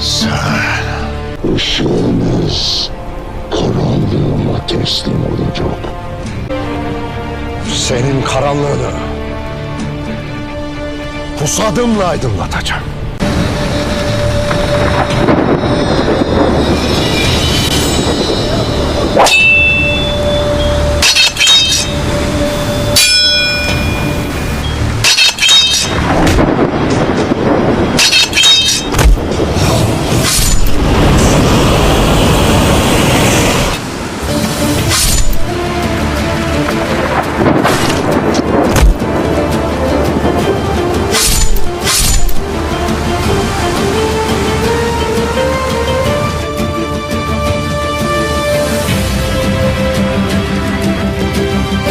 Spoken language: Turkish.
Sen ışığınız karanlığıma teslim olacak. Senin karanlığını pusadımla aydınlatacağım.